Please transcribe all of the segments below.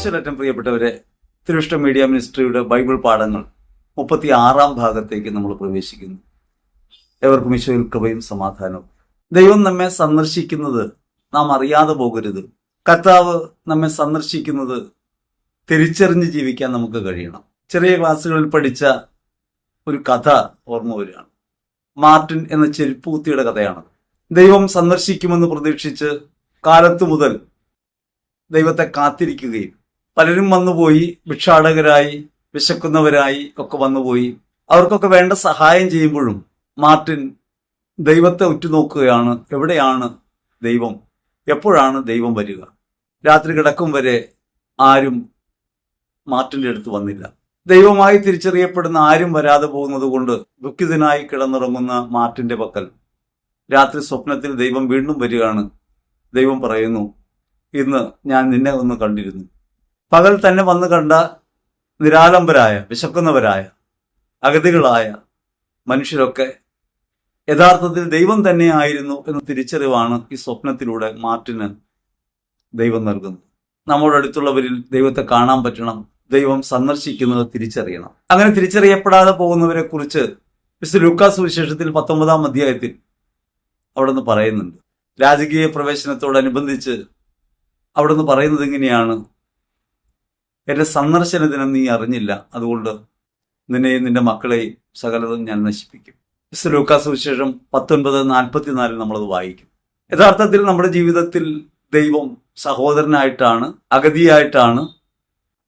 ഈശ്വരറ്റം പ്രിയപ്പെട്ടവരെ തിരുവിഷ്ട media മിനിസ്ട്രിയുടെ Bible പാഠങ്ങൾ മുപ്പത്തി ആറാം ഭാഗത്തേക്ക് നമ്മൾ പ്രവേശിക്കുന്നു. എവർക്കും ഈശോയിൽ കൃപയും സമാധാനവും. ദൈവം നമ്മെ സന്ദർശിക്കുന്നത് നാം അറിയാതെ പോകരുത്. കർത്താവ് നമ്മെ സന്ദർശിക്കുന്നത് തിരിച്ചറിഞ്ഞ് ജീവിക്കാൻ നമുക്ക് കഴിയണം. ചെറിയ ക്ലാസ്സുകളിൽ പഠിച്ച ഒരു കഥ ഓർമ്മ വരികയാണ്. മാർട്ടിൻ എന്ന ചെരുപ്പൂത്തിയുടെ കഥയാണ്. ദൈവം സന്ദർശിക്കുമെന്ന് പ്രതീക്ഷിച്ച് കാലത്തു മുതൽ ദൈവത്തെ കാത്തിരിക്കുകയും പലരും വന്നുപോയി ഭിക്ഷാടകരായി വിശക്കുന്നവരായി ഒക്കെ വന്നുപോയി. അവർക്കൊക്കെ വേണ്ട സഹായം ചെയ്യുമ്പോഴും മാർട്ടിൻ ദൈവത്തെ ഉറ്റുനോക്കുകയാണ്. എവിടെയാണ് ദൈവം? എപ്പോഴാണ് ദൈവം വരിക? രാത്രി കിടക്കും വരെ ആരും മാർട്ടിന്റെ അടുത്ത് വന്നില്ല. ദൈവമായി തിരിച്ചറിയപ്പെടുന്ന ആരും വരാതെ പോകുന്നത് കൊണ്ട് ദുഃഖിതനായി കിടന്നുറങ്ങുന്ന മാർട്ടിന്റെ പക്കൽ രാത്രി സ്വപ്നത്തിൽ ദൈവം വീണ്ടും വരികയാണ്. ദൈവം പറയുന്നു ഇന്ന് ഞാൻ നിന്നെ ഒന്ന് കണ്ടിരുന്നു. പകൽ തന്നെ വന്നു കണ്ട നിരാലംബരായ വിശക്കുന്നവരായ അഗതികളായ മനുഷ്യരൊക്കെ യഥാർത്ഥത്തിൽ ദൈവം തന്നെയായിരുന്നു എന്ന തിരിച്ചറിവാണ് ഈ സ്വപ്നത്തിലൂടെ മാർട്ടിന് ദൈവം നൽകുന്നത്. നമ്മുടെ അടുത്തുള്ളവരിൽ ദൈവത്തെ കാണാൻ പറ്റണം ദൈവം സന്ദർശിക്കുന്നത് തിരിച്ചറിയണം. അങ്ങനെ തിരിച്ചറിയപ്പെടാതെ പോകുന്നവരെ കുറിച്ച് മിസ്റ്റർ ലൂക്കാസ് വിശേഷത്തിൽ പത്തൊമ്പതാം അധ്യായത്തിൽ അവിടെ പറയുന്നുണ്ട്. രാജകീയ പ്രവേശനത്തോടനുബന്ധിച്ച് അവിടെ നിന്ന് പറയുന്നത് ഇങ്ങനെയാണ്. എന്റെ സന്ദർശനത്തിന് നീ അറിഞ്ഞില്ല. അതുകൊണ്ട് നിന്നെയും നിന്റെ മക്കളെയും സകലതും ഞാൻ നശിപ്പിക്കും. ലൂക്കാസ് വിശേഷം പത്തൊൻപത് നാൽപ്പത്തിനാലിൽ നമ്മളത് വായിക്കും. യഥാർത്ഥത്തിൽ നമ്മുടെ ജീവിതത്തിൽ ദൈവം സഹോദരനായിട്ടാണ് അഗതിയായിട്ടാണ്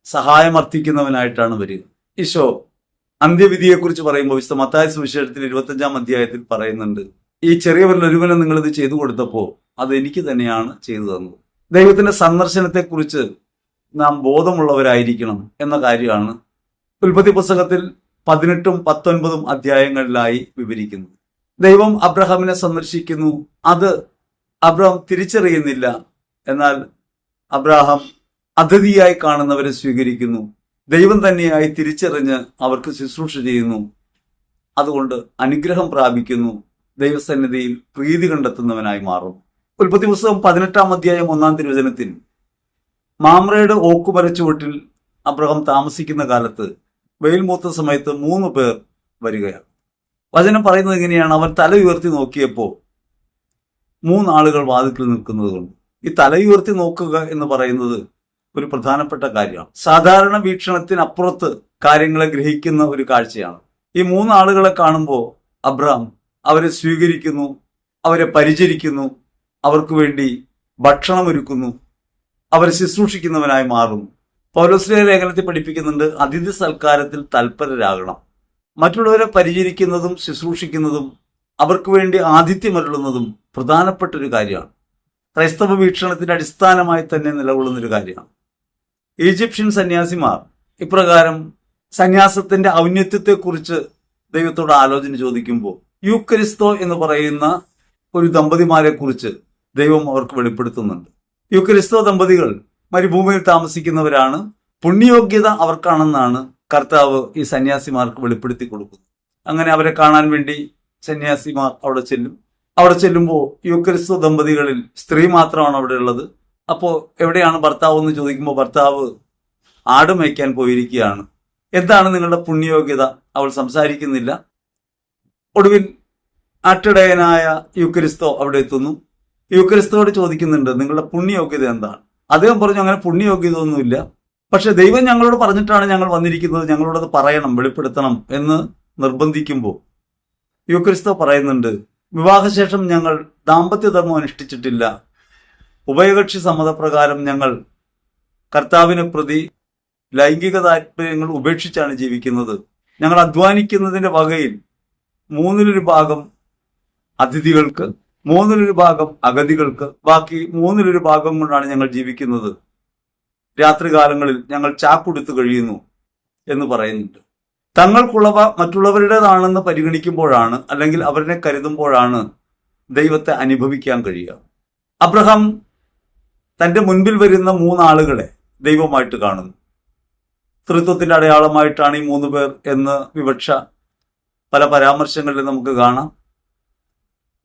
സഹായമർത്ഥിക്കുന്നവനായിട്ടാണ് വരിക. ഈശോ അന്ത്യവിധിയെക്കുറിച്ച് പറയുമ്പോൾ വിശുദ്ധ മത്തായ സുവിശേഷത്തിൽ ഇരുപത്തഞ്ചാം അധ്യായത്തിൽ പറയുന്നുണ്ട് ഈ ചെറിയവരിൽ ഒരുവനെ നിങ്ങളിത് ചെയ്തു കൊടുത്തപ്പോൾ അത് എനിക്ക് തന്നെയാണ് ചെയ്തു തന്നത്. ദൈവത്തിന്റെ സന്ദർശനത്തെക്കുറിച്ച് നാം ബോധമുള്ളവരായിരിക്കണം എന്ന കാര്യമാണ് ഉൽപ്പത്തി പുസ്തകത്തിൽ പതിനെട്ടും പത്തൊൻപതും അധ്യായങ്ങളിലായി വിവരിക്കുന്നത്. ദൈവം അബ്രഹാമിനെ സന്ദർശിക്കുന്നു. അത് അബ്രഹാം തിരിച്ചറിയുന്നില്ല. എന്നാൽ അബ്രഹാം അതിഥിയായി കാണുന്നവരെ സ്വീകരിക്കുന്നു. ദൈവം തന്നെയായി തിരിച്ചറിഞ്ഞ് അവർക്ക് ശുശ്രൂഷ ചെയ്യുന്നു. അതുകൊണ്ട് അനുഗ്രഹം പ്രാപിക്കുന്നു. ദൈവസന്നിധിയിൽ പ്രീതി കണ്ടെത്തുന്നവനായി മാറും ഉൽപ്പത്തി പുസ്തകം പതിനെട്ടാം അധ്യായം ഒന്നാം തിരുവചനത്തിൽ മാമ്രയുടെ ഓക്കുമര ചുവട്ടിൽ അബ്രഹാം താമസിക്കുന്ന കാലത്ത് വെയിൽ മൂത്ത സമയത്ത് മൂന്ന് പേർ വരികയാണ്. വചനം പറയുന്നത് എങ്ങനെയാണ് അവർ തല ഉയർത്തി നോക്കിയപ്പോൾ മൂന്നാളുകൾ വാതിക്കൽ നിൽക്കുന്നത് കൊണ്ട് ഈ തല ഉയർത്തി നോക്കുക എന്ന് പറയുന്നത് ഒരു പ്രധാനപ്പെട്ട കാര്യമാണ്. സാധാരണ വീക്ഷണത്തിനപ്പുറത്ത് കാര്യങ്ങളെ ഗ്രഹിക്കുന്ന ഒരു കാഴ്ചയാണ്. ഈ മൂന്നാളുകളെ കാണുമ്പോൾ അബ്രഹാം അവരെ സ്വീകരിക്കുന്നു അവരെ പരിചരിക്കുന്നു അവർക്ക് വേണ്ടി ഭക്ഷണം അവരെ ശുശ്രൂഷിക്കുന്നവനായി മാറുന്നു. പൗലോസ്ലിയ ലേഖനത്തിൽ പഠിപ്പിക്കുന്നുണ്ട് അതിഥി സൽക്കാരത്തിൽ തൽപരരാകണം. മറ്റുള്ളവരെ പരിചരിക്കുന്നതും ശുശ്രൂഷിക്കുന്നതും അവർക്ക് വേണ്ടി ആതിഥ്യമരുളുന്നതും പ്രധാനപ്പെട്ട ഒരു കാര്യമാണ്. ക്രൈസ്തവ വീക്ഷണത്തിന്റെ അടിസ്ഥാനമായി തന്നെ നിലകൊള്ളുന്ന ഒരു കാര്യമാണ്. ഈജിപ്ഷ്യൻ സന്യാസിമാർ ഇപ്രകാരം സന്യാസത്തിന്റെ ഔന്നത്യത്തെക്കുറിച്ച് ദൈവത്തോട് ആലോചന ചോദിക്കുമ്പോൾ യൂക്രിസ്തോ എന്ന് പറയുന്ന ഒരു ദമ്പതിമാരെ കുറിച്ച് ദൈവം അവർക്ക് വെളിപ്പെടുത്തുന്നുണ്ട്. യുക്രിസ്തോ ദമ്പതികൾ മരുഭൂമിയിൽ താമസിക്കുന്നവരാണ്. പുണ്യയോഗ്യത അവർക്കാണെന്നാണ് കർത്താവ് ഈ സന്യാസിമാർക്ക് വെളിപ്പെടുത്തി കൊടുക്കുന്നത്. അങ്ങനെ അവരെ കാണാൻ വേണ്ടി സന്യാസിമാർ അവിടെ ചെല്ലും. അവിടെ ചെല്ലുമ്പോൾ യുക്രിസ്തു ദമ്പതികളിൽ സ്ത്രീ മാത്രമാണ് അവിടെ ഉള്ളത്. അപ്പോൾ എവിടെയാണ് ഭർത്താവ് എന്ന് ചോദിക്കുമ്പോൾ ഭർത്താവ് ആട് മേയ്ക്കാൻ പോയിരിക്കുകയാണ്. എന്താണ് നിങ്ങളുടെ പുണ്യയോഗ്യത? അവൾ സംസാരിക്കുന്നില്ല. ഒടുവിൽ ആട്ടിടയനായ യുക്രിസ്തോ അവിടെ എത്തുന്നു. യുക്രിസ്തോട് ചോദിക്കുന്നുണ്ട് നിങ്ങളുടെ പുണ്യയോഗ്യത എന്താണ്? അദ്ദേഹം പറഞ്ഞു അങ്ങനെ പുണ്യയോഗ്യത ഒന്നുമില്ല പക്ഷെ ദൈവം ഞങ്ങളോട് പറഞ്ഞിട്ടാണ് ഞങ്ങൾ വന്നിരിക്കുന്നത്. ഞങ്ങളോടത് പറയണം വെളിപ്പെടുത്തണം എന്ന് നിർബന്ധിക്കുമ്പോൾ. യുക്രിസ്തോ പറയുന്നുണ്ട് വിവാഹശേഷം ഞങ്ങൾ ദാമ്പത്യധർമ്മം അനുഷ്ഠിച്ചിട്ടില്ല. ഉഭയകക്ഷി സമ്മതപ്രകാരം ഞങ്ങൾ കർത്താവിനെ പ്രതി ലൈംഗിക താല്പര്യങ്ങൾ ഉപേക്ഷിച്ചാണ് ജീവിക്കുന്നത്. ഞങ്ങൾ അധ്വാനിക്കുന്നതിന്റെ വകയിൽ മൂന്നിലൊരു ഭാഗം അതിഥികൾക്ക് മൂന്നിലൊരു ഭാഗം അഗതികൾക്ക് ബാക്കി മൂന്നിലൊരു ഭാഗം കൊണ്ടാണ് ഞങ്ങൾ ജീവിക്കുന്നത്. രാത്രികാലങ്ങളിൽ ഞങ്ങൾ ചാക്കുടുത്ത് കഴിയുന്നു എന്ന് പറയുന്നുണ്ട്. തങ്ങൾക്കുള്ളവ മറ്റുള്ളവരുടേതാണെന്ന് പരിഗണിക്കുമ്പോഴാണ് അല്ലെങ്കിൽ അവരെ കരുതുമ്പോഴാണ് ദൈവത്തെ അനുഭവിക്കാൻ കഴിയുക. അബ്രഹാം തന്റെ മുൻപിൽ വരുന്ന മൂന്നാളുകളെ ദൈവമായിട്ട് കാണുന്നു. തൃത്വത്തിന്റെ അടയാളമായിട്ടാണ് ഈ മൂന്ന് പേർ എന്ന് വിവക്ഷ പല പരാമർശങ്ങളിലും നമുക്ക് കാണാം.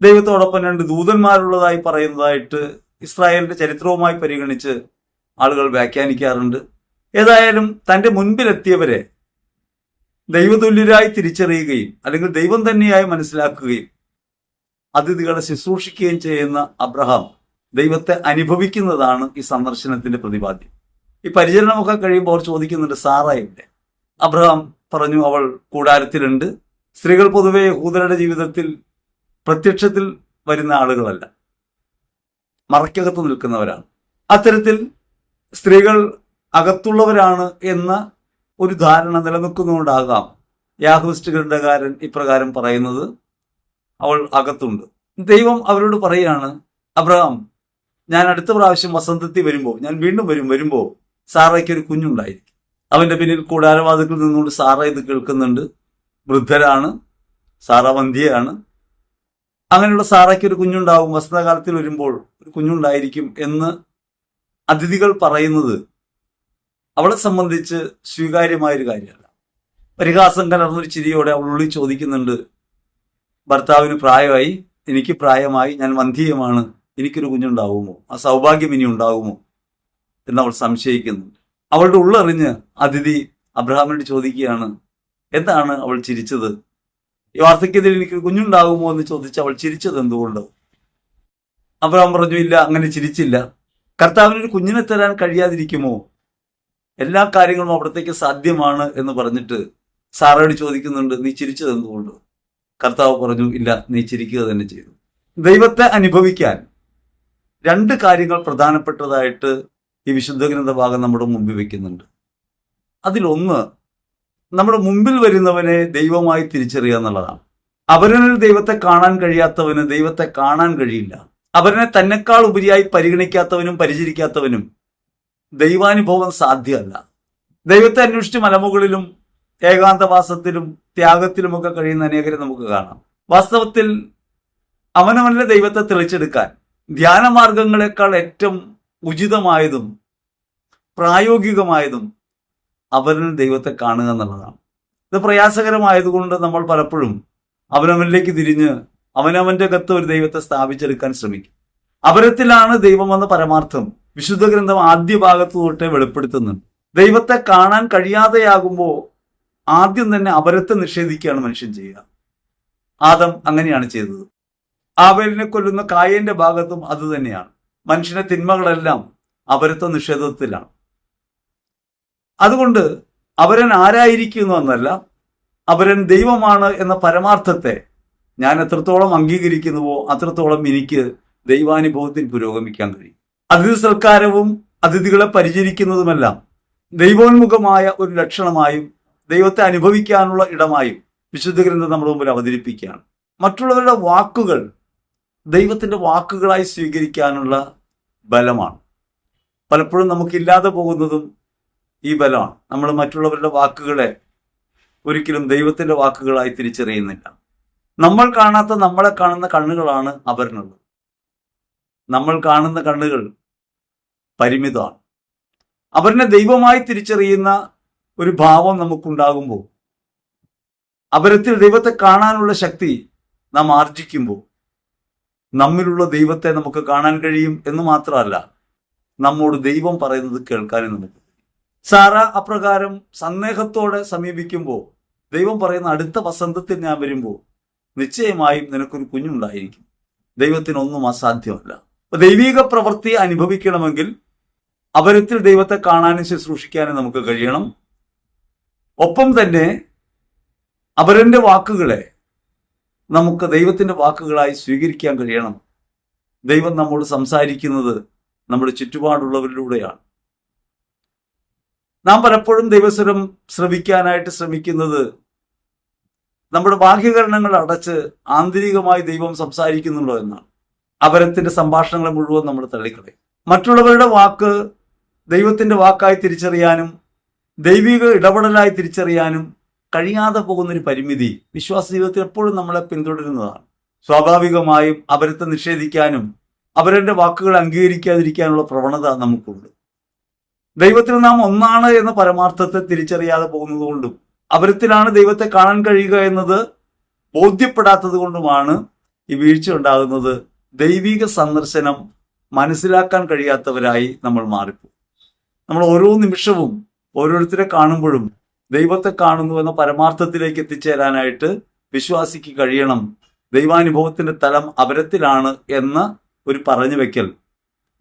ദൈവത്തോടൊപ്പം രണ്ട് ദൂതന്മാരുള്ളതായി പറയുന്നതായിട്ട് ഇസ്രായേലിന്റെ ചരിത്രവുമായി പരിഗണിച്ച് ആളുകൾ വ്യാഖ്യാനിക്കാറുണ്ട്. ഏതായാലും തന്റെ മുൻപിലെത്തിയവരെ ദൈവതുല്യരായി തിരിച്ചറിയുകയും അല്ലെങ്കിൽ ദൈവം തന്നെയായി മനസ്സിലാക്കുകയും അതിഥികളെ ശുശ്രൂഷിക്കുകയും ചെയ്യുന്ന അബ്രഹാം ദൈവത്തെ അനുഭവിക്കുന്നതാണ് ഈ സന്ദർശനത്തിന്റെ പ്രതിപാദ്യം. ഈ പരിചരണമൊക്കെ കഴിയുമ്പോൾ അവർ ചോദിക്കുന്നുണ്ട് സാറായിട്ട് അബ്രഹാം പറഞ്ഞു അവൾ കൂടാരത്തിലുണ്ട്. സ്ത്രീകൾ പൊതുവെ യഹൂദരുടെ ജീവിതത്തിൽ പ്രത്യക്ഷത്തിൽ വരുന്ന ആളുകളല്ല. മറയ്ക്കകത്ത് നിൽക്കുന്നവരാണ്. അത്തരത്തിൽ സ്ത്രീകൾ അകത്തുള്ളവരാണ് എന്ന ഒരു ധാരണ നിലനിൽക്കുന്നുകൊണ്ടാകാം ഗ്രന്ഥകാരൻ ഇപ്രകാരം പറയുന്നത്. അവൾ അകത്തുണ്ട്. ദൈവം അവരോട് പറയാണ് അബ്രഹാം ഞാൻ അടുത്ത പ്രാവശ്യം വസന്തത്തിൽ വരുമ്പോൾ ഞാൻ വീണ്ടും വരും വരുമ്പോൾ സാറയ്ക്ക് ഒരു കുഞ്ഞുണ്ടായിരിക്കും. അവന്റെ പിന്നിൽ കൂടാരവാദത്തിൽ നിന്നുകൊണ്ട് സാറ ഇത് കേൾക്കുന്നുണ്ട്. വൃദ്ധരാണ് സാറ വന്ധ്യയാണ്. അങ്ങനെയുള്ള സാറയ്ക്ക് ഒരു കുഞ്ഞുണ്ടാവും വസന്തകാലത്തിൽ വരുമ്പോൾ ഒരു കുഞ്ഞുണ്ടായിരിക്കും എന്ന് അതിഥികൾ പറയുന്നത് അവളെ സംബന്ധിച്ച് സ്വീകാര്യമായൊരു കാര്യമല്ല. പരിഹാസം കലർന്നൊരു ചിരിയോടെ അവൾ ഉള്ളിൽ ചോദിക്കുന്നുണ്ട് ഭർത്താവിന് പ്രായമായി? എനിക്ക് പ്രായമായി ഞാൻ വന്ധ്യമാണ് എനിക്കൊരു കുഞ്ഞുണ്ടാവുമോ? ആ സൗഭാഗ്യം ഇനി ഉണ്ടാവുമോ? എന്ന് അവൾ സംശയിക്കുന്നുണ്ട്. അവളുടെ ഉള്ളറിഞ്ഞ് അതിഥി അബ്രഹാമിനോട് ചോദിക്കുകയാണ് എന്താണ്? അവൾ ചിരിച്ചത്. ഈ വാർദ്ധക്യത്തിൽ എനിക്ക് കുഞ്ഞുണ്ടാകുമോ എന്ന് ചോദിച്ച് അവൾ ചിരിച്ചത് എന്തുകൊണ്ട്? അബ്രഹാം പറഞ്ഞു ഇല്ല അങ്ങനെ ചിരിച്ചില്ല. കർത്താവിനൊരു കുഞ്ഞിനെ തരാൻ കഴിയാതിരിക്കുമോ? എല്ലാ കാര്യങ്ങളും അവിടത്തേക്ക് സാധ്യമാണ് എന്ന് പറഞ്ഞിട്ട് സാറോട് ചോദിക്കുന്നുണ്ട് നീ ചിരിച്ചത് എന്തുകൊണ്ട്? കർത്താവ് പറഞ്ഞു ഇല്ല നീ ചിരിക്കുക തന്നെ ചെയ്തു. ദൈവത്തെ അനുഭവിക്കാൻ രണ്ട് കാര്യങ്ങൾ പ്രധാനപ്പെട്ടതായിട്ട് ഈ വിശുദ്ധ ഗ്രന്ഥ ഭാഗം നമ്മുടെ മുമ്പിൽ വെക്കുന്നുണ്ട്. അതിലൊന്ന് നമ്മുടെ മുമ്പിൽ വരുന്നവനെ ദൈവമായി തിരിച്ചറിയുക എന്നുള്ളതാണ്. അവരനിൽ ദൈവത്തെ കാണാൻ കഴിയാത്തവന് ദൈവത്തെ കാണാൻ കഴിയില്ല. അവരനെ തന്നെക്കാൾ ഉപരിയായി പരിഗണിക്കാത്തവനും പരിചരിക്കാത്തവനും ദൈവാനുഭവം സാധ്യമല്ല. ദൈവത്തെ അന്വേഷിച്ച് മലമുകളിലും ഏകാന്തവാസത്തിലും ത്യാഗത്തിലുമൊക്കെ കഴിയുന്ന അനേകരെ നമുക്ക് കാണാം. വാസ്തവത്തിൽ അവനവനിലെ ദൈവത്തെ തെളിച്ചെടുക്കാൻ ധ്യാനമാർഗങ്ങളെക്കാൾ ഏറ്റവും ഉചിതമായതും പ്രായോഗികമായതും അവരിൽ ദൈവത്തെ കാണുക എന്നുള്ളതാണ്. ഇത് പ്രയാസകരമായതുകൊണ്ട് നമ്മൾ പലപ്പോഴും അവനവനിലേക്ക് തിരിഞ്ഞ് അവനവന്റെ അകത്ത് ഒരു ദൈവത്തെ സ്ഥാപിച്ചെടുക്കാൻ ശ്രമിക്കും. അപരത്തിലാണ് ദൈവമെന്ന പരമാർത്ഥം വിശുദ്ധ ഗ്രന്ഥം ആദ്യ ഭാഗത്ത് തൊട്ടേ വെളിപ്പെടുത്തുന്നുണ്ട്. ദൈവത്തെ കാണാൻ കഴിയാതെയാകുമ്പോൾ ആദ്യം തന്നെ അപരത്തെ നിഷേധിക്കുകയാണ് മനുഷ്യൻ ചെയ്യുക. ആദം അങ്ങനെയാണ് ചെയ്തത്. ആവേലിനെ കൊല്ലുന്ന കായന്റെ ഭാഗത്തും അത് തന്നെയാണ്. മനുഷ്യന്റെ തിന്മകളെല്ലാം അപരത്വ നിഷേധത്തിലാണ്. അതുകൊണ്ട് അവരൻ ആരായിരിക്കുന്നു എന്നല്ല അവരൻ ദൈവമാണ് എന്ന പരമാർത്ഥത്തെ ഞാൻ എത്രത്തോളം അംഗീകരിക്കുന്നുവോ അത്രത്തോളം എനിക്ക് ദൈവാനുഭവത്തിൽ പുരോഗമിക്കാൻ കഴിയും. അതിഥി സൽക്കാരവും അതിഥികളെ പരിചരിക്കുന്നതുമെല്ലാം ദൈവോന്മുഖമായ ഒരു ലക്ഷണമായും ദൈവത്തെ അനുഭവിക്കാനുള്ള ഇടമായും വിശുദ്ധ ഗ്രന്ഥം നമ്മുടെ മുമ്പിൽ അവതരിപ്പിക്കുകയാണ്. മറ്റുള്ളവരുടെ വാക്കുകൾ ദൈവത്തിന്റെ വാക്കുകളായി സ്വീകരിക്കാനുള്ള ബലമാണ്. പലപ്പോഴും നമുക്കില്ലാതെ പോകുന്നതും ഈ ബലമാണ്. നമ്മൾ മറ്റുള്ളവരുടെ വാക്കുകളെ ഒരിക്കലും ദൈവത്തിന്റെ വാക്കുകളായി തിരിച്ചറിയുന്നില്ല. നമ്മൾ കാണാത്ത നമ്മളെ കാണുന്ന കണ്ണുകളാണ് അവരിനുള്ളത് നമ്മൾ കാണുന്ന കണ്ണുകൾ പരിമിതമാണ്. അവരിനെ ദൈവമായി തിരിച്ചറിയുന്ന ഒരു ഭാവം നമുക്കുണ്ടാകുമ്പോൾ അപരത്തിൽ ദൈവത്തെ കാണാനുള്ള ശക്തി നാം ആർജിക്കുമ്പോൾ നമ്മിലുള്ള ദൈവത്തെ നമുക്ക് കാണാൻ കഴിയും എന്ന് മാത്രമല്ല നമ്മോട് ദൈവം പറയുന്നത് കേൾക്കാനും നമുക്ക് സാറ അപ്രകാരം സന്ദേഹത്തോടെ സമീപിക്കുമ്പോൾ ദൈവം പറയുന്ന അടുത്ത വസന്തത്തിൽ ഞാൻ വരുമ്പോൾ നിശ്ചയമായും നിനക്കൊരു കുഞ്ഞുണ്ടായിരിക്കും. ദൈവത്തിനൊന്നും അസാധ്യമല്ല. അപ്പൊ ദൈവിക പ്രവൃത്തി അനുഭവിക്കണമെങ്കിൽ അപരത്തിൽ ദൈവത്തെ കാണാനും ശുശ്രൂഷിക്കാനും നമുക്ക് കഴിയണം. ഒപ്പം തന്നെ അപരന്റെ വാക്കുകളെ നമുക്ക് ദൈവത്തിന്റെ വാക്കുകളായി സ്വീകരിക്കാൻ കഴിയണം. ദൈവം നമ്മോട് സംസാരിക്കുന്നത് നമ്മുടെ ചുറ്റുപാടുള്ളവരിലൂടെയാണ്. നാം പലപ്പോഴും ദൈവസ്വരം ശ്രവിക്കാനായിട്ട് ശ്രമിക്കുന്നത് നമ്മുടെ ബാഹ്യകരണങ്ങൾ അടച്ച് ആന്തരികമായി ദൈവം സംസാരിക്കുന്നുണ്ടോ എന്നാണ്. അപരത്തിന്റെ സംഭാഷണങ്ങൾ മുഴുവൻ നമ്മൾ തള്ളിക്കളയും. മറ്റുള്ളവരുടെ വാക്ക് ദൈവത്തിന്റെ വാക്കായി തിരിച്ചറിയാനും ദൈവിക ഇടപെടലായി തിരിച്ചറിയാനും കഴിയാതെ പോകുന്നൊരു പരിമിതി വിശ്വാസ ജീവിതത്തിൽ എപ്പോഴും നമ്മളെ പിന്തുടരുന്നതാണ്. സ്വാഭാവികമായും അവരത്തെ നിഷേധിക്കാനും അവരുടെ വാക്കുകൾ അംഗീകരിക്കാതിരിക്കാനുള്ള പ്രവണത നമുക്കുണ്ട്. ദൈവത്തിൽ നാം ഒന്നാണ് എന്ന പരമാർത്ഥത്തെ തിരിച്ചറിയാതെ പോകുന്നതുകൊണ്ടും അവരത്തിലാണ് ദൈവത്തെ കാണാൻ കഴിയുക എന്നത് ബോധ്യപ്പെടാത്തത് കൊണ്ടുമാണ് ഈ വീഴ്ച ഉണ്ടാകുന്നത്. ദൈവിക സന്ദർശനം മനസ്സിലാക്കാൻ കഴിയാത്തവരായി നമ്മൾ മാറിപ്പോകും. നമ്മൾ ഓരോ നിമിഷവും ഓരോരുത്തരെ കാണുമ്പോഴും ദൈവത്തെ കാണുന്നു എന്ന പരമാർത്ഥത്തിലേക്ക് എത്തിച്ചേരാനായിട്ട് വിശ്വാസിക്ക് കഴിയണം. ദൈവാനുഭവത്തിന്റെ തലം അപരത്തിലാണ് എന്ന ഒരു പറഞ്ഞു വെക്കൽ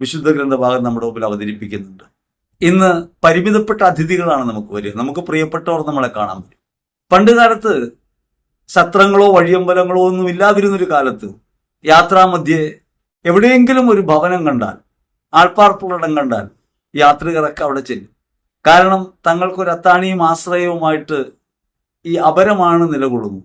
വിശുദ്ധ ഗ്രന്ഥഭാഗം നമ്മുടെ മുമ്പിൽ അവതരിപ്പിക്കുന്നുണ്ട്. ഇന്ന് പരിമിതപ്പെട്ട അതിഥികളാണ് നമുക്ക് വരിക. നമുക്ക് പ്രിയപ്പെട്ടവർ നമ്മളെ കാണാൻ വരും പണ്ട് കാലത്ത് സത്രങ്ങളോ വഴിയമ്പലങ്ങളോ ഒന്നും ഇല്ലാതിരുന്നൊരു കാലത്ത് യാത്രാമധ്യേ എവിടെയെങ്കിലും ഒരു ഭവനം കണ്ടാൽ ആൾപ്പാർപ്പുള്ളിടം കണ്ടാൽ യാത്രികരൊക്കെ അവിടെ ചെല്ലും. കാരണം തങ്ങൾക്കൊരു അത്താണിയും ആശ്രയവുമായിട്ട് ഈ അപരമാണ് നിലകൊള്ളുന്നു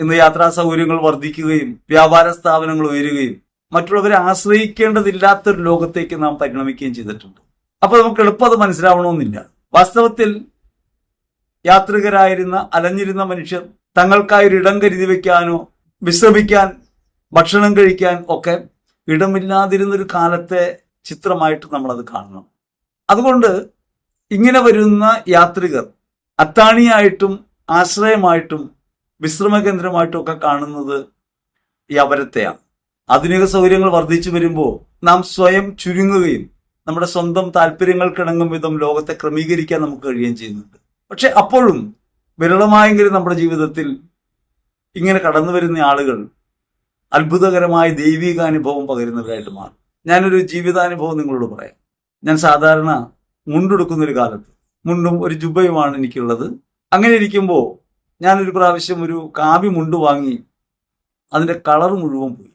ഇന്ന് യാത്രാ സൗകര്യങ്ങൾ വർദ്ധിക്കുകയും വ്യാപാര സ്ഥാപനങ്ങൾ ഉയരുകയും മറ്റുള്ളവരെ ആശ്രയിക്കേണ്ടതില്ലാത്തൊരു ലോകത്തേക്ക് നാം പരിണമിക്കുകയും ചെയ്തിട്ടുണ്ട്. അപ്പൊ നമുക്ക് എളുപ്പം അത് മനസ്സിലാവണമെന്നില്ല. വാസ്തവത്തിൽ യാത്രികരായിരുന്ന അലഞ്ഞിരുന്ന മനുഷ്യർ തങ്ങൾക്കായി ഇടം കരുതി വെക്കാനോ വിശ്രമിക്കാൻ ഭക്ഷണം കഴിക്കാൻ ഒക്കെ ഇടമില്ലാതിരുന്നൊരു കാലത്തെ ചിത്രമായിട്ട് നമ്മളത് കാണണം. അതുകൊണ്ട് ഇങ്ങനെ വരുന്ന യാത്രികർ അത്താണിയായിട്ടും ആശ്രയമായിട്ടും വിശ്രമ കേന്ദ്രമായിട്ടും ഒക്കെ കാണുന്നത് ഈ അവരത്തെയാണ് ആധുനിക സൗകര്യങ്ങൾ വർദ്ധിച്ചു വരുമ്പോൾ നാം സ്വയം ചുരുങ്ങുകയും നമ്മുടെ സ്വന്തം താല്പര്യങ്ങൾക്കിണങ്ങും വിധം ലോകത്തെ ക്രമീകരിക്കാൻ നമുക്ക് കഴിയുകയും ചെയ്യുന്നുണ്ട്. പക്ഷെ അപ്പോഴും വിരളമായെങ്കിലും നമ്മുടെ ജീവിതത്തിൽ ഇങ്ങനെ കടന്നു വരുന്ന ആളുകൾ അത്ഭുതകരമായ ദൈവിക അനുഭവം പകരുന്നവരായിട്ട് മാറും. ഞാനൊരു ജീവിതാനുഭവം നിങ്ങളോട് പറയാം. ഞാൻ സാധാരണ മുണ്ടെടുക്കുന്ന ഒരു കാലത്ത് മുണ്ടും ഒരു ജുബയുമാണ് എനിക്കുള്ളത്. അങ്ങനെ ഇരിക്കുമ്പോൾ ഞാനൊരു പ്രാവശ്യം ഒരു കാവി മുണ്ട് വാങ്ങി അതിന്റെ കളർ മുഴുവൻ പോയി.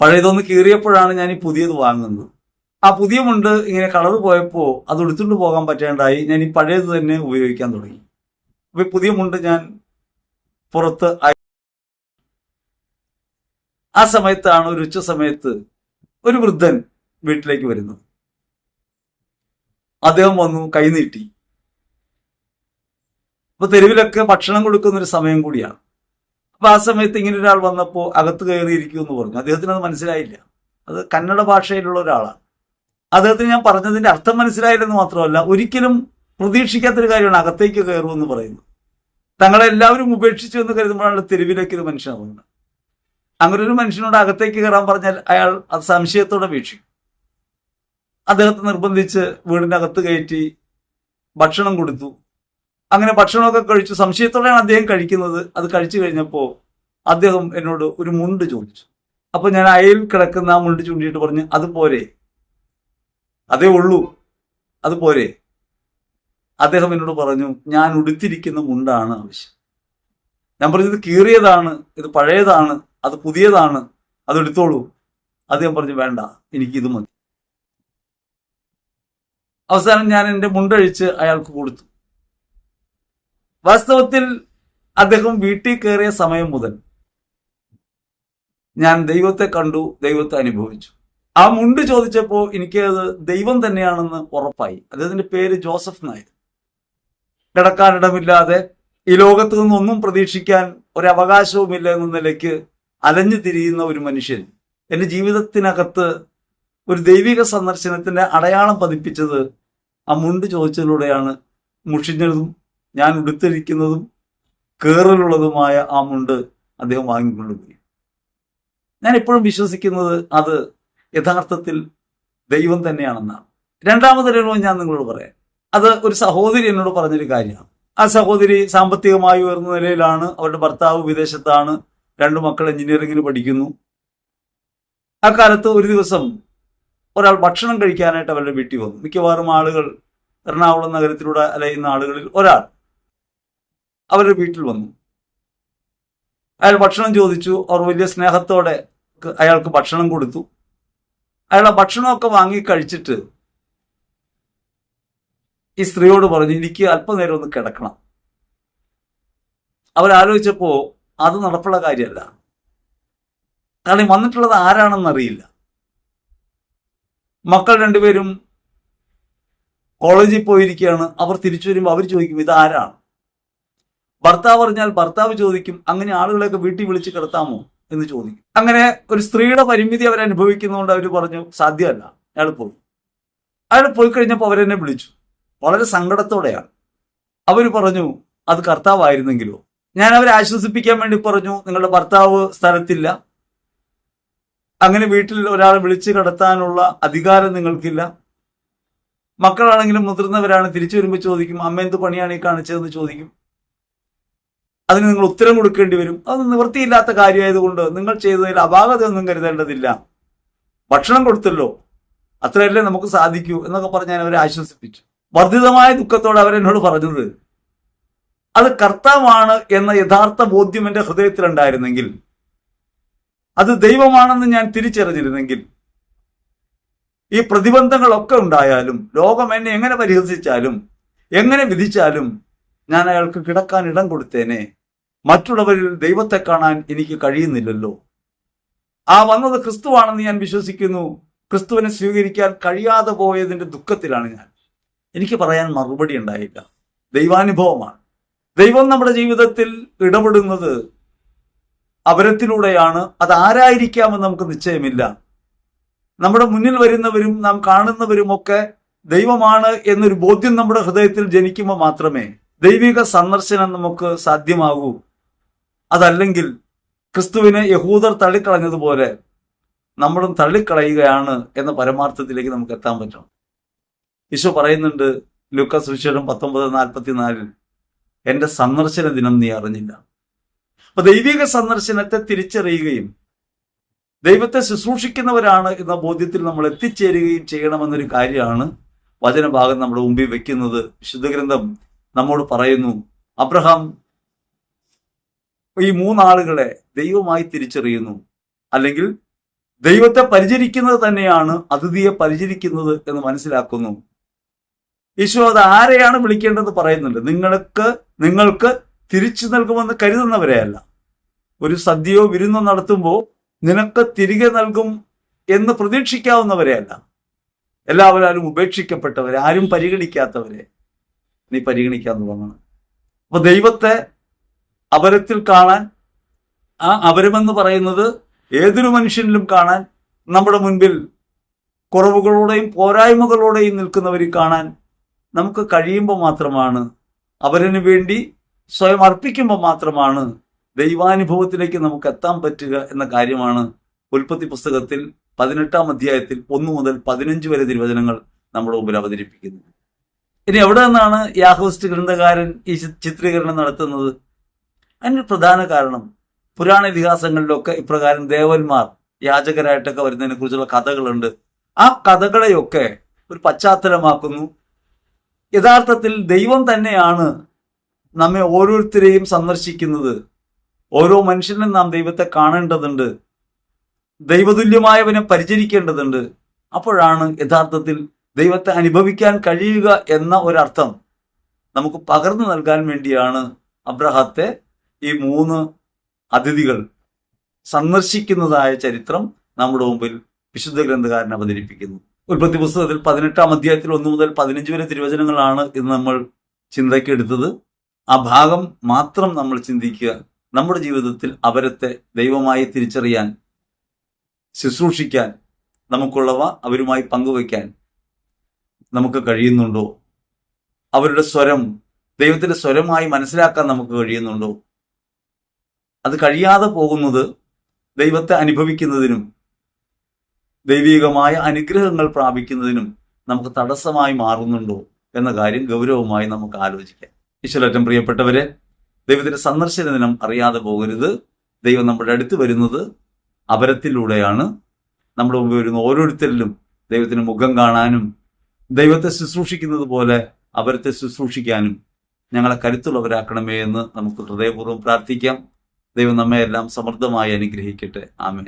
പഴയതൊന്ന് കീറിയപ്പോഴാണ് ഞാൻ ഈ പുതിയത് വാങ്ങുന്നത്. ആ പുതിയ മുണ്ട് ഇങ്ങനെ കളർ പോയപ്പോൾ അത് എടുത്തുകൊണ്ട് പോകാൻ പറ്റേണ്ടായി. ഞാൻ ഈ പഴയത് തന്നെ ഉപയോഗിക്കാൻ തുടങ്ങി. അപ്പോൾ പുതിയ മുണ്ട് ഞാൻ പുറത്ത് ആ സമയത്താണ് ഒരു ഉച്ച സമയത്ത് ഒരു വൃദ്ധൻ വീട്ടിലേക്ക് വരുന്നത്. അദ്ദേഹം വന്നു കൈനീട്ടി അപ്പൊ തെരുവിലൊക്കെ ഭക്ഷണം കൊടുക്കുന്ന ഒരു സമയം കൂടിയാണ്. അപ്പൊ ആ സമയത്ത് ഇങ്ങനെ ഒരാൾ വന്നപ്പോൾ അകത്ത് കയറിയിരിക്കും എന്ന് പറഞ്ഞു. അദ്ദേഹത്തിന് അത് മനസ്സിലായില്ല. അത് കന്നഡ ഭാഷയിലുള്ള ഒരാളാണ്. അദ്ദേഹത്തിന് ഞാൻ പറഞ്ഞതിന്റെ അർത്ഥം മനസ്സിലായില്ലെന്ന് മാത്രമല്ല ഒരിക്കലും പ്രതീക്ഷിക്കാത്തൊരു കാര്യമാണ് അകത്തേക്ക് കയറുമെന്ന് പറയുന്നത്. തങ്ങളെ എല്ലാവരും ഉപേക്ഷിച്ചു എന്ന് കരുതുമ്പോഴാണ് തെരുവിലേക്ക് ഒരു ഇറങ്ങുന്നത്. അങ്ങനെ ഒരു മനുഷ്യനോട് അകത്തേക്ക് കയറാൻ പറഞ്ഞാൽ അയാൾ അത് സംശയത്തോടെ വീക്ഷിക്കും. അദ്ദേഹത്തെ നിർബന്ധിച്ച് വീടിന്റെ അകത്ത് കയറ്റി ഭക്ഷണം കൊടുത്തു. അങ്ങനെ ഭക്ഷണമൊക്കെ കഴിച്ചു. സംശയത്തോടെയാണ് അദ്ദേഹം കഴിക്കുന്നത്. അത് കഴിച്ചു കഴിഞ്ഞപ്പോൾ അദ്ദേഹം എന്നോട് ഒരു മുണ്ട് ചോദിച്ചു. അപ്പൊ ഞാൻ അയൽ കിടക്കുന്ന ആ മുണ്ട് ചൂണ്ടിയിട്ട് പറഞ്ഞ് അത് പോരെ അതേ ഉള്ളൂ. അത് പോരെ. അദ്ദേഹം എന്നോട് പറഞ്ഞു ഞാൻ ഉടുത്തിരിക്കുന്ന മുണ്ടാണ് ആവശ്യം. ഞാൻ പറഞ്ഞു ഇത് കീറിയതാണ് ഇത് പഴയതാണ് അത് പുതിയതാണ് അത് എടുത്തോളൂ. അദ്ദേഹം പറഞ്ഞു വേണ്ട എനിക്ക് ഇത് മതി. അവസാനം ഞാൻ എന്റെ മുണ്ടഴിച്ച് അയാൾക്ക് കൊടുത്തു. വാസ്തവത്തിൽ അദ്ദേഹം വീട്ടിൽ കയറിയ സമയം മുതൽ ഞാൻ ദൈവത്തെ കണ്ടു ദൈവത്തെ അനുഭവിച്ചു. ആ മുണ്ട് ചോദിച്ചപ്പോൾ എനിക്ക് അത് ദൈവം തന്നെയാണെന്ന് ഉറപ്പായി. അദ്ദേഹത്തിന്റെ പേര് ജോസഫ് നായർ. കിടക്കാനിടമില്ലാതെ ഈ ലോകത്ത് നിന്നൊന്നും പ്രതീക്ഷിക്കാൻ ഒരു അവകാശവുമില്ല എന്ന നിലയ്ക്ക് അലഞ്ഞു തിരിയുന്ന ഒരു മനുഷ്യൻ എന്റെ ജീവിതത്തിനകത്ത് ഒരു ദൈവിക സന്ദർശനത്തിന്റെ അടയാളം പതിപ്പിച്ചത് ആ മുണ്ട് ചോദിച്ചതിലൂടെയാണ്. മുഷിഞ്ഞതും ഞാൻ ഉടുത്തിരിക്കുന്നതും കേറലുള്ളതുമായ ആ മുണ്ട് അദ്ദേഹം വാങ്ങിക്കൊണ്ടുപോയി. ഞാൻ എപ്പോഴും വിശ്വസിക്കുന്നത് അത് യഥാർത്ഥത്തിൽ ദൈവം തന്നെയാണെന്നാണ്. രണ്ടാമതൊരു അനുഭവം ഞാൻ നിങ്ങളോട് പറയാം. അത് ഒരു സഹോദരി എന്നോട് പറഞ്ഞൊരു കാര്യമാണ്. ആ സഹോദരി സാമ്പത്തികമായി ഉയർന്ന നിലയിലാണ്. അവരുടെ ഭർത്താവ് വിദേശത്താണ്. രണ്ടു മക്കൾ എഞ്ചിനീയറിംഗിന് പഠിക്കുന്നു. ആ കാലത്ത് ഒരു ദിവസം ഒരാൾ ഭക്ഷണം കഴിക്കാനായിട്ട് അവരുടെ വീട്ടിൽ വന്നു. മിക്കവാറും ആളുകൾ എറണാകുളം നഗരത്തിലൂടെ അലയുന്ന ആളുകളിൽ ഒരാൾ അവരുടെ വീട്ടിൽ വന്നു. അയാൾ ഭക്ഷണം ചോദിച്ചു. അവർ വലിയ സ്നേഹത്തോടെ അയാൾക്ക് ഭക്ഷണം കൊടുത്തു. അയാൾ ആ ഭക്ഷണമൊക്കെ വാങ്ങി കഴിച്ചിട്ട് ഈ സ്ത്രീയോട് പറഞ്ഞു എനിക്ക് അല്പനേരം ഒന്ന് കിടക്കണം. അവരാലോചിച്ചപ്പോ അത് നടപ്പുള്ള കാര്യമല്ല. കാരണം വന്നിട്ടുള്ളത് ആരാണെന്ന് അറിയില്ല. മക്കൾ രണ്ടുപേരും കോളേജിൽ പോയിരിക്കുകയാണ്. അവർ തിരിച്ചു വരുമ്പോൾ അവർ ചോദിക്കും ഇത് ആരാണ്? ഭർത്താവ് പറഞ്ഞാൽ ഭർത്താവ് ചോദിക്കും അങ്ങനെ ആളുകളെയൊക്കെ വീട്ടിൽ വിളിച്ച് കിടത്താമോ? എന്ന് ചോദിക്കും. അങ്ങനെ ഒരു സ്ത്രീയുടെ പരിമിതി അവർ അനുഭവിക്കുന്നതുകൊണ്ട് അവർ പറഞ്ഞു സാധ്യമല്ല. അയാൾ പോയി. അയാൾ പോയി കഴിഞ്ഞപ്പോൾ അവരെന്നെ വിളിച്ചു. വളരെ സങ്കടത്തോടെയാണ്. അവർ പറഞ്ഞു അത് കർത്താവായിരുന്നെങ്കിലോ? ഞാൻ അവരെ ആശ്വസിപ്പിക്കാൻ വേണ്ടി പറഞ്ഞു നിങ്ങളുടെ ഭർത്താവ് സ്ഥലത്തില്ല. അങ്ങനെ വീട്ടിൽ ഒരാളെ വിളിച്ചു കിടത്താനുള്ള അധികാരം നിങ്ങൾക്കില്ല. മക്കളാണെങ്കിലും മുതിർന്നവരാണ്. തിരിച്ചു വരുമ്പോൾ ചോദിക്കും അമ്മ എന്ത് പണിയാണ് ഈ കാണിച്ചതെന്ന് ചോദിക്കും. അതിന് നിങ്ങൾ ഉത്തരം കൊടുക്കേണ്ടി വരും. അത് നിവൃത്തിയില്ലാത്ത കാര്യമായതുകൊണ്ട് നിങ്ങൾ ചെയ്തതിൽ അപാകതയൊന്നും കരുതേണ്ടതില്ല. ഭക്ഷണം കൊടുത്തല്ലോ. അത്രയല്ലേ നമുക്ക് സാധിക്കൂ എന്നൊക്കെ പറഞ്ഞ് ഞാൻ അവരെ ആശ്വസിപ്പിച്ചു. വർദ്ധിതമായ ദുഃഖത്തോടെ അവരെന്നോട് പറഞ്ഞത് അത് കർത്താവാണ് എന്ന യഥാർത്ഥ ബോധ്യം എന്റെ ഹൃദയത്തിലുണ്ടായിരുന്നെങ്കിൽ അത് ദൈവമാണെന്ന് ഞാൻ തിരിച്ചറിഞ്ഞിരുന്നെങ്കിൽ ഈ പ്രതിബന്ധങ്ങളൊക്കെ ഉണ്ടായാലും ലോകം എന്നെ എങ്ങനെ പരിഹസിച്ചാലും എങ്ങനെ വിധിച്ചാലും ഞാൻ അയാൾക്ക് കിടക്കാൻ ഇടം കൊടുത്തേനെ. മറ്റുള്ളവരിൽ ദൈവത്തെ കാണാൻ എനിക്ക് കഴിയുന്നില്ലല്ലോ. ആ വന്നത് ക്രിസ്തുവാണെന്ന് ഞാൻ വിശ്വസിക്കുന്നു. ക്രിസ്തുവിനെ സ്വീകരിക്കാൻ കഴിയാതെ പോയതിന്റെ ദുഃഖത്തിലാണ് ഞാൻ. എനിക്ക് പറയാൻ മറുപടി ഉണ്ടായില്ല. ദൈവാനുഭവമാണ്. ദൈവം നമ്മുടെ ജീവിതത്തിൽ ഇടപെടുന്നത് അപരത്തിലൂടെയാണ്. അത് ആരായിരിക്കാമെന്ന് നമുക്ക് നിശ്ചയമില്ല. നമ്മുടെ മുന്നിൽ വരുന്നവരും നാം കാണുന്നവരും ഒക്കെ ദൈവമാണ് എന്നൊരു ബോധ്യം നമ്മുടെ ഹൃദയത്തിൽ ജനിക്കുമ്പോൾ മാത്രമേ ദൈവിക സന്ദർശനം നമുക്ക് സാധ്യമാകൂ. അതല്ലെങ്കിൽ ക്രിസ്തുവിനെ യഹൂദർ തള്ളിക്കളഞ്ഞതുപോലെ നമ്മളും തള്ളിക്കളയുകയാണ് എന്ന പരമാർത്ഥത്തിലേക്ക് നമുക്ക് എത്താൻ പറ്റണം ഈശോ പറയുന്നുണ്ട് ലൂക്കസ് വിശേഷം പത്തൊമ്പത് നാൽപ്പത്തിനാലിൽ എന്റെ സന്ദർശന ദിനം നീ അറിഞ്ഞില്ല. അപ്പൊ ദൈവിക സന്ദർശനത്തെ തിരിച്ചറിയുകയും ദൈവത്തെ ശുശ്രൂഷിക്കുന്നവരാണ് എന്ന ബോധ്യത്തിൽ നമ്മൾ എത്തിച്ചേരുകയും ചെയ്യണമെന്നൊരു കാര്യമാണ് വചനഭാഗം നമ്മുടെ മുമ്പിൽ വെക്കുന്നത്. വിശുദ്ധ ഗ്രന്ഥം നമ്മോട് പറയുന്നു അബ്രഹാം ഈ മൂന്നാളുകളെ ദൈവമായി തിരിച്ചറിയുന്നു. അല്ലെങ്കിൽ ദൈവത്തെ പരിചരിക്കുന്നത് തന്നെയാണ് അതിഥിയെ പരിചരിക്കുന്നത് എന്ന് മനസ്സിലാക്കുന്നു. ഈശോ അത് ആരെയാണ് വിളിക്കേണ്ടത് പറയുന്നുണ്ട്. നിങ്ങൾക്ക് നിങ്ങൾക്ക് തിരിച്ചു നൽകുമെന്ന് കരുതുന്നവരെയല്ല ഒരു സദ്യയോ വിരുന്നോ നടത്തുമ്പോൾ നിനക്ക് തിരികെ നൽകും എന്ന് പ്രതീക്ഷിക്കാവുന്നവരെയല്ല എല്ലാവരും ഉപേക്ഷിക്കപ്പെട്ടവരെ ആരും പരിഗണിക്കാത്തവരെ നീ പരിഗണിക്കാൻ തുടങ്ങണം അപ്പൊ ദൈവത്തെ അപരത്തിൽ കാണാൻ ആ അപരമെന്ന് പറയുന്നത് ഏതൊരു മനുഷ്യനിലും കാണാൻ നമ്മുടെ മുൻപിൽ കുറവുകളോടെയും പോരായ്മകളോടെയും നിൽക്കുന്നവരെ കാണാൻ നമുക്ക് കഴിയുമ്പോൾ മാത്രമാണ് അവരിന് വേണ്ടി സ്വയം അർപ്പിക്കുമ്പോൾ മാത്രമാണ് ദൈവാനുഭവത്തിലേക്ക് നമുക്ക് എത്താൻ പറ്റുക എന്ന കാര്യമാണ് ഉൽപ്പത്തി പുസ്തകത്തിൽ പതിനെട്ടാം അധ്യായത്തിൽ ഒന്നു മുതൽ പതിനഞ്ച് വരെ തിരുവചനങ്ങൾ നമ്മുടെ മുമ്പിൽ അവതരിപ്പിക്കുന്നത്. ഇനി എവിടെ നിന്നാണ് യാഹോസ്റ്റ് ഗ്രന്ഥകാരൻ ഈ ചിത്രീകരണം നടത്തുന്നത്? അതിന് പ്രധാന കാരണം പുരാണ ഇതിഹാസങ്ങളിലൊക്കെ ഇപ്രകാരം ദേവന്മാർ യാചകരായിട്ടൊക്കെ വരുന്നതിനെ കുറിച്ചുള്ള കഥകളുണ്ട്. ആ കഥകളെയൊക്കെ ഒരു പശ്ചാത്തലമാക്കുന്നു. യഥാർത്ഥത്തിൽ ദൈവം തന്നെയാണ് നമ്മെ ഓരോരുത്തരെയും സന്ദർശിക്കുന്നത്. ഓരോ മനുഷ്യനും നാം ദൈവത്തെ കാണേണ്ടതുണ്ട്. ദൈവതുല്യമായവനെ പരിചരിക്കേണ്ടതുണ്ട്. അപ്പോഴാണ് യഥാർത്ഥത്തിൽ ദൈവത്തെ അനുഭവിക്കാൻ കഴിയുക എന്ന ഒരർത്ഥം നമുക്ക് പകർന്നു നൽകാൻ വേണ്ടിയാണ് അബ്രഹത്തെ ഈ മൂന്ന് അതിഥികൾ സന്ദർശിക്കുന്നതായ ചരിത്രം നമ്മുടെ മുമ്പിൽ വിശുദ്ധ ഗ്രന്ഥകാരൻ അവതരിപ്പിക്കുന്നു. ഉൽപ്പത്തി പുസ്തകത്തിൽ പതിനെട്ടാം അധ്യായത്തിൽ ഒന്ന് മുതൽ പതിനഞ്ച് വരെ തിരുവചനങ്ങളാണ് ഇന്ന് നമ്മൾ ചിന്തയ്ക്ക് എടുത്തത് ആ ഭാഗം മാത്രം നമ്മൾ ചിന്തിക്കുക. നമ്മുടെ ജീവിതത്തിൽ അവരത്തെ ദൈവമായി തിരിച്ചറിയാൻ ശുശ്രൂഷിക്കാൻ നമുക്കുള്ളവ അവരുമായി പങ്കുവയ്ക്കാൻ നമുക്ക് കഴിയുന്നുണ്ടോ? അവരുടെ സ്വരം ദൈവത്തിന്റെ സ്വരമായി മനസ്സിലാക്കാൻ നമുക്ക് കഴിയുന്നുണ്ടോ? അത് കഴിയാതെ പോകുന്നത് ദൈവത്തെ അനുഭവിക്കുന്നതിനും ദൈവികമായ അനുഗ്രഹങ്ങൾ പ്രാപിക്കുന്നതിനും നമുക്ക് തടസ്സമായി മാറുന്നുണ്ടോ എന്ന കാര്യം ഗൗരവമായി നമുക്ക് ആലോചിക്കാം. ഈശ്വരറ്റം പ്രിയപ്പെട്ടവരെ ദൈവത്തിന്റെ സന്ദർശന ദിനം അറിയാതെ പോകരുത്. ദൈവം നമ്മുടെ അടുത്ത് വരുന്നത് അപരത്തിലൂടെയാണ്. നമ്മുടെ മുമ്പ് വരുന്ന ഓരോരുത്തരിലും ദൈവത്തിന് മുഖം കാണാനും ദൈവത്തെ ശുശ്രൂഷിക്കുന്നത് പോലെ അപരത്തെ ശുശ്രൂഷിക്കാനും ഞങ്ങളെ കരുത്തുള്ളവരാക്കണമേ എന്ന് നമുക്ക് ഹൃദയപൂർവം പ്രാർത്ഥിക്കാം. ദൈവം നമ്മെ എല്ലാം സമൃദ്ധമായി അനുഗ്രഹിക്കട്ടെ. ആമേൻ.